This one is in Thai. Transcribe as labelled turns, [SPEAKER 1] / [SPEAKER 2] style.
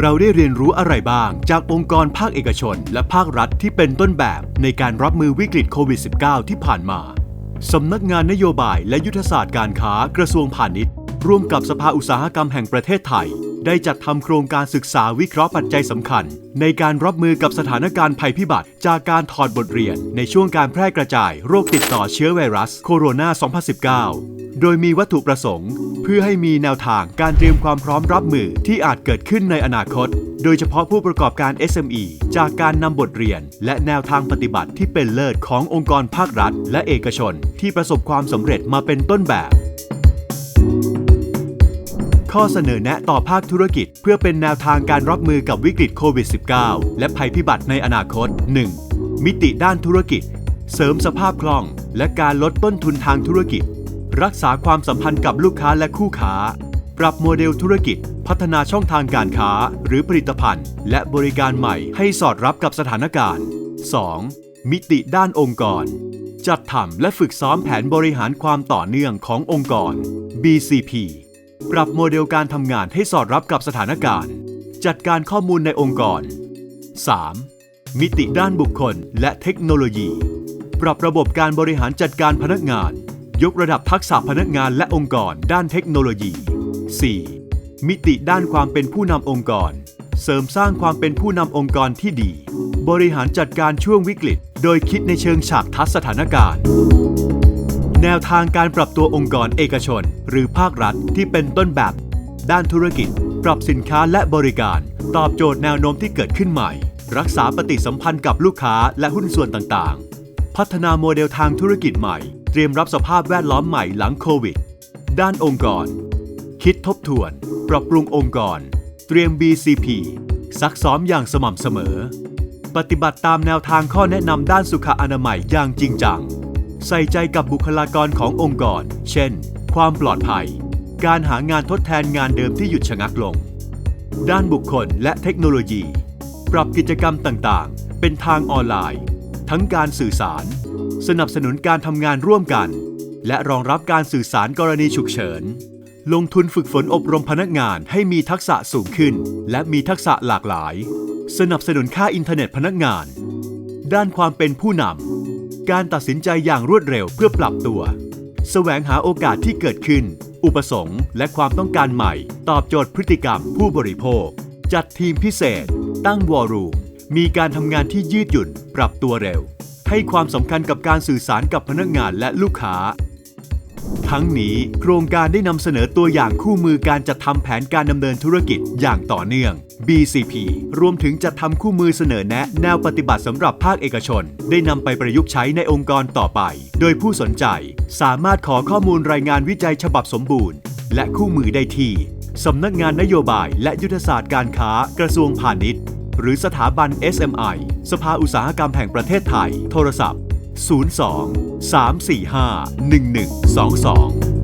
[SPEAKER 1] เราได้เรียนรู้อะไรบ้าง จากองค์กรภาคเอกชน และภาครัฐที่เป็นต้นแบบในการรับมือวิกฤตโควิด -19 ที่ผ่านมา สำนักงานนโยบายและยุทธศาสตร์การค้ากระทรวงพาณิชย์ ร่วมกับสภาอุตสาหกรรมแห่งประเทศไทย ได้จัดทำโครงการศึกษาวิเคราะห์ปัจจัยสำคัญ ในการรับมือกับสถานการณ์ภัยพิบัติ จากการถอดบทเรียนในช่วงการแพร่กระจายโรคติดต่อเชื้อไวรัสโคโรนา 2019 โดยมีวัตถุประสงค์ เพื่อให้มีแนวทางการเตรียมความพร้อมรับมือที่อาจเกิดขึ้นในอนาคต โดยเฉพาะผู้ประกอบการ SME จากการนำบทเรียน และแนวทางปฏิบัติที่เป็นเลิศขององค์กรภาครัฐ และเอกชน ที่ประสบความสำเร็จมาเป็นต้นแบบ ข้อเสนอแนะต่อภาคธุรกิจ เพื่อเป็นแนวทางการรับมือกับวิกฤตโควิด -19 และภัยพิบัติในอนาคต 1. มิติด้านธุรกิจ เสริมสภาพคล่อง และการลดต้นทุนทางธุรกิจ รักษาความสัมพันธ์กับลูกค้าและคู่ค้า ปรับโมเดลธุรกิจ พัฒนาช่องทางการค้า หรือผลิตภัณฑ์ และบริการใหม่ให้สอดรับกับสถานการณ์ 2. มิติด้านองค์กร จัดทำและฝึกซ้อมแผนบริหารความต่อเนื่องขององค์กร BCP ปรับโมเดลการทำงานให้สอดรับกับสถานการณ์ จัดการข้อมูลในองค์กร 3. มิติด้านบุคคลและเทคโนโลยี ปรับระบบการบริหารจัดการพนักงาน ยกระดับทักษะพนักงานและองค์กรด้านเทคโนโลยี 4. มิติด้านความเป็นผู้นำองค์กร เสริมสร้างความเป็นผู้นำองค์กรที่ดี บริหารจัดการช่วงวิกฤต โดยคิดในเชิงฉากทัศสถานการณ์ แนวทางการปรับตัวองค์กรเอกชน หรือภาครัฐที่เป็นต้นแบบ ด้านธุรกิจ ปรับสินค้าและบริการ ตอบโจทย์แนวโน้มที่เกิดขึ้นใหม่ รักษาปฏิสัมพันธ์กับลูกค้าและหุ้นส่วนต่างๆ พัฒนาโมเดลทางธุรกิจใหม่ รียมรับสภาพแวดล้อมใหม่หลังโควิด ด้านองค์กร คิดทบทวน ปรับปรุงองค์กร เตรียม BCP ซักซ้อมอย่างสม่ำเสมอ ปฏิบัติตามแนวทางข้อแนะนำด้านสุขอนามัยอย่างจริงจัง ใส่ใจกับบุคลากรขององค์กร เช่น ความปลอดภัย การหางานทดแทนงานเดิมที่หยุดชะงักลง ด้านบุคคลและเทคโนโลยี ปรับกิจกรรมต่างๆ เป็นทางออนไลน์ ทั้งการสื่อสาร สนับสนุนการทำงานร่วมกัน และรองรับการสื่อสารกรณีฉุกเฉิน ลงทุนฝึกฝนอบรมพนักงานให้มีทักษะสูงขึ้น และมีทักษะหลากหลาย สนับสนุนค่าอินเทอร์เน็ตพนักงาน ด้านความเป็นผู้นำการตัดสินใจอย่างรวดเร็วเพื่อปรับตัว แสวงหาโอกาสที่เกิดขึ้น อุปสงค์และความต้องการใหม่ ตอบโจทย์พฤติกรรมผู้บริโภค จัดทีมพิเศษ ตั้งวอร์รูมมีการทำงานที่ยืดหยุ่น ปรับตัวเร็ว ให้ความสำคัญกับการสื่อสารกับพนักงานและลูกค้า ทั้งนี้โครงการได้นำเสนอตัวอย่างคู่มือการจัดทำแผนการดำเนินธุรกิจอย่างต่อเนื่อง BCP รวมถึงจัดทำคู่มือเสนอแนะแนวปฏิบัติสำหรับภาคเอกชน ได้นำไปประยุกต์ใช้ในองค์กรต่อไป โดยผู้สนใจสามารถขอข้อมูลรายงานวิจัยฉบับสมบูรณ์ และคู่มือได้ที่สำนักงานนโยบายและยุทธศาสตร์การค้ากระทรวงพาณิชย์ หรือสถาบัน SMI สภาอุตสาหกรรมแห่งประเทศไทย โทรศัพท์ 02 345 1122